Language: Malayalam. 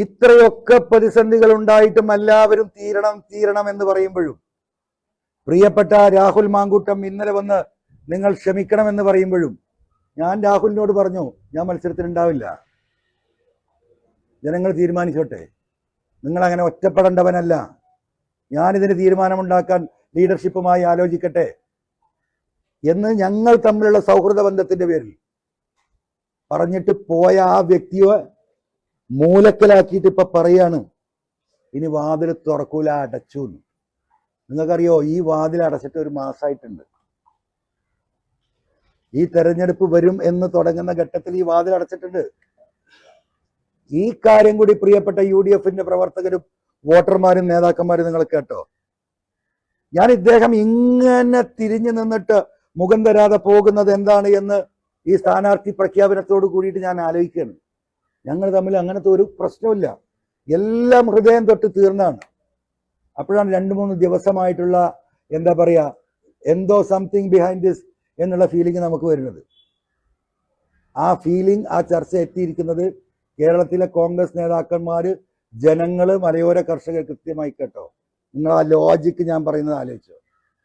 ഇത്രയൊക്കെ പ്രതിസന്ധികൾ ഉണ്ടായിട്ടും എല്ലാവരും തീരണം തീരണം എന്ന് പറയുമ്പോഴും പ്രിയപ്പെട്ട രാഹുൽ മാങ്കൂട്ടം ഇന്നലെ വന്ന് നിങ്ങൾ ക്ഷമിക്കണമെന്ന് പറയുമ്പോഴും ഞാൻ രാഹുലിനോട് പറഞ്ഞു ഞാൻ മത്സരത്തിൽ ഉണ്ടാവില്ല ജനങ്ങൾ തീരുമാനിച്ചോട്ടെ. നിങ്ങൾ അങ്ങനെ ഒറ്റപ്പെടേണ്ടവനല്ല. ഞാനിതിന് തീരുമാനമുണ്ടാക്കാൻ ലീഡർഷിപ്പുമായി ആലോചിക്കട്ടെ. എന്ന് ഞങ്ങൾ തമ്മിലുള്ള സൗഹൃദ ബന്ധത്തിന്റെ പേരിൽ പറഞ്ഞിട്ട് പോയ ആ വ്യക്തിയെ മൂലക്കലാക്കിയിട്ട് ഇപ്പൊ പറയാണ്. ഇനി വാതിൽ തുറക്കൂല അടച്ചു. നിങ്ങൾക്കറിയോ ഈ വാതിൽ അടച്ചിട്ട് ഒരു മാസമായിട്ടുണ്ട് ഈ തെരഞ്ഞെടുപ്പ് വരും എന്ന് തുടങ്ങുന്ന ഘട്ടത്തിൽ ഈ വാതിൽ അടച്ചിട്ടുണ്ട്. ഈ കാര്യം കൂടി പ്രിയപ്പെട്ട യു ഡി എഫിന്റെ പ്രവർത്തകരും വോട്ടർമാരും നേതാക്കന്മാരും നിങ്ങൾ കേട്ടോ. ഞാൻ ഇദ്ദേഹം ഇങ്ങനെ തിരിഞ്ഞു നിന്നിട്ട് മുഖം തരാതെ പോകുന്നത് എന്താണ് എന്ന് ഈ സ്ഥാനാർത്ഥി പ്രഖ്യാപനത്തോട് കൂടിയിട്ട് ഞാൻ ആലോചിക്കുകയാണ്. ഞങ്ങൾ തമ്മിൽ അങ്ങനത്തെ ഒരു പ്രശ്നമില്ല. എല്ലാം ഹൃദയം തൊട്ട് തീർന്നാണ്. അപ്പോഴാണ് രണ്ട് മൂന്ന് ദിവസമായിട്ടുള്ള എന്താ പറയാ എന്തോ സംതിങ് ബിഹൈൻഡ് ദിസ് എന്നുള്ള ഫീലിംഗ് നമുക്ക് വരുന്നത്. ആ ഫീലിംഗ് ആ ചർച്ച എത്തിയിരിക്കുന്നത് കേരളത്തിലെ കോൺഗ്രസ് നേതാക്കന്മാർ ജനങ്ങൾ മലയോര കർഷകർ കൃത്യമായി കേട്ടോ. നിങ്ങൾ ആ ലോജിക്ക് ഞാൻ പറയുന്നത് ആലോചിച്ചോ.